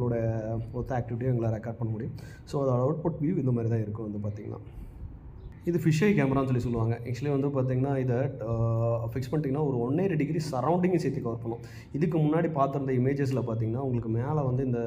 உங்களோட மொத்த ஆக்டிவிட்டியும் எங்களை ரெக்கார்ட் பண்ண முடியும். ஸோ அதோட அவுட்புட் வியூ இந்த மாதிரி தான் இருக்கும் வந்து பார்த்திங்கன்னா. இது ஃபிஷ்ஷை கேமரான்னு சொல்லி சொல்லுவாங்க. ஆக்சுவலி வந்து பார்த்திங்கன்னா இதை ஃபிக்ஸ் பண்ணிட்டீங்கன்னா ஒரு ஒன் எயிட் டிகிரி சரௌண்டிங்கை சேர்த்து கவர் பண்ணும். இதுக்கு முன்னாடி பார்த்துருந்த இமேஜஸில் பார்த்தீங்கன்னா உங்களுக்கு மேலே வந்து இந்த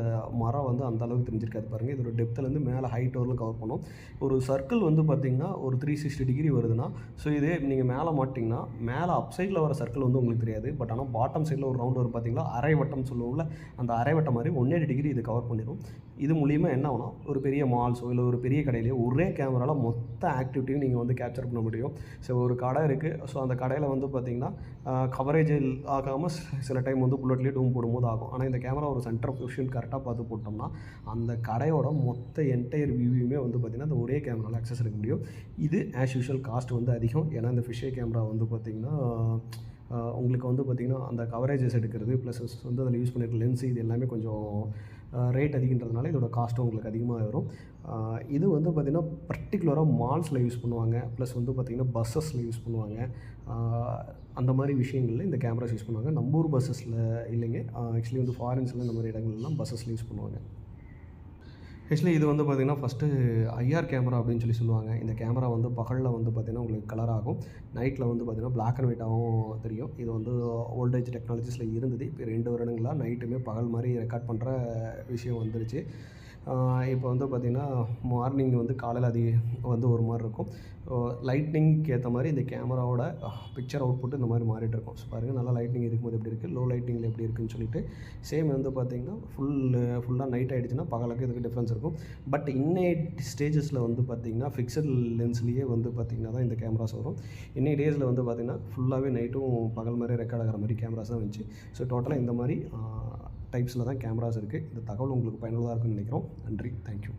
மரம் வந்து அந்த அளவுக்கு தெரிஞ்சிருக்காது பாருங்கள் இதோட டெப்த்துலேருந்து மேலே ஹைட் வரலும் கவர் பண்ணும். ஒரு சர்க்கிள் வந்து பார்த்திங்கன்னா ஒரு த்ரீ சிக்ஸ்டி டிகிரி வருதுன்னா ஸோ இதே நீங்கள் மேலே மாட்டிங்கன்னா மேலே அப் சைடில் வர சர்க்கிள் வந்து உங்களுக்கு தெரியாது. பட் ஆனால் பாட்டம் சைடில் ஒரு ரவுண்ட் வரும் பார்த்திங்களா அரை வட்டம் சொல்லுவோம்ல அந்த அரை வட்டம் மாதிரி ஒன் எயிட் டிகிரி இது கவர் பண்ணிடும் இது மூலிமா என்ன ஆகும்னா ஒரு பெரிய மால்ஸோ இல்லை ஒரு பெரிய கடையிலேயோ ஒரே கேமராவில் மொத்த ஆக்டிவிட்டியும் நீங்கள் வந்து கேப்சர் பண்ண முடியும். ஸோ ஒரு கடை இருக்குது ஸோ அந்த கடையில் வந்து பார்த்தீங்கன்னா கவரேஜ் ஆகாமல் சில டைம் வந்து புல்லட்லேயே டூம் போடும்போது ஆகும். ஆனால் இந்த கேமரா ஒரு சென்டர் பொசிஷன் கரெக்டாக பார்த்து போட்டோம்னா அந்த கடையோட மொத்த என்டையர் வியூவையுமே வந்து பார்த்திங்கன்னா அந்த ஒரே கேமராவில் அக்சஸ் எடுக்க முடியும். இது ஆஸ் யூஷுவல் காஸ்ட் வந்து அதிகம். ஏன்னா இந்த ஃபிஷே கேமரா வந்து பார்த்திங்கன்னா உங்களுக்கு வந்து பார்த்திங்கன்னா அந்த கவரேஜஸ் எடுக்கிறது ப்ளஸ் வந்து அதில் யூஸ் பண்ணிருக்க லென்ஸ் இது எல்லாமே கொஞ்சம் ரேட் அதிகன்றதுனால இதோட காஸ்ட்டும் உங்களுக்கு அதிகமாக வரும். இது வந்து பார்த்திங்கன்னா பர்டிகுலராக மால்ஸில் யூஸ் பண்ணுவாங்க. ப்ளஸ் வந்து பார்த்திங்கன்னா பஸ்ஸஸில் யூஸ் பண்ணுவாங்க. அந்த மாதிரி விஷயங்களில் இந்த கேமராஸ் யூஸ் பண்ணுவாங்க. நம்ம ஊர் பஸ்ஸஸில் இல்லைங்க. ஆக்சுவலி வந்து ஃபாரின்ஸில் இந்த மாதிரி இடங்கள்லாம் பஸ்ஸஸில் யூஸ் பண்ணுவாங்க. ஆக்சுவலி இது வந்து பார்த்திங்கன்னா ஃபஸ்ட்டு ஐஆர் கேமரா அப்படின்னு சொல்லி சொல்லுவாங்க. இந்த கேமரா வந்து பகலில் வந்து பார்த்திங்கன்னா உங்களுக்கு கலர் ஆகும். நைட்டில் வந்து பார்த்திங்கன்னா பிளாக் அண்ட் ஒயிட்டாகவும் தெரியும். இது வந்து ஓல்டேஜ் டெக்னாலஜிஸில் இருந்தது. இப்போ ரெண்டு வருடங்களாக நைட்டுமே பகல் மாதிரி ரெக்கார்ட் பண்ணுற விஷயம் வந்துருச்சு. இப்போ வந்து பார்த்திங்கன்னா மார்னிங் வந்து காலையில் அது வந்து ஒரு மாதிரி இருக்கும். லைட்னிங்க்கு ஏற்ற மாதிரி இந்த கேமராவோட பிக்சர் அவுட்புட் இந்த மாதிரி மாறிட்டு இருக்கும். ஸோ பாருங்கள் நல்லா லைட்னிங் இருக்கும்போது எப்படி இருக்குது லோ லைட்டிங்கில் எப்படி இருக்குன்னு சொல்லிட்டு சேம் வந்து பார்த்திங்கன்னா ஃபுல் ஃபுல்லாக நைட் ஆகிடுச்சுன்னா பகலுக்கு இதுக்கு டிஃப்ரென்ஸ் இருக்கும். பட் இன்னைட் ஸ்டேஜஸில் வந்து பார்த்திங்கன்னா ஃபிக்ஸட் லென்ஸ்லேயே வந்து பார்த்திங்கன்னா தான் இந்த கேமராஸ் வரும். இன்னைக்கு டேஸில் வந்து பார்த்திங்கன்னா ஃபுல்லாகவே நைட்டும் பகல் மாதிரி ரெக்கார்ட் ஆகிற மாதிரி கேமராஸ் தான் வந்துச்சு. ஸோ டோட்டலாக இந்த மாதிரி டைப்ஸில் தான் கேமராஸ் இருக்குது. இந்த தகவல் உங்களுக்கு பயனுள்ளதாக இருக்குன்னு நினைக்கிறோம். நன்றி. தேங்க்யூ.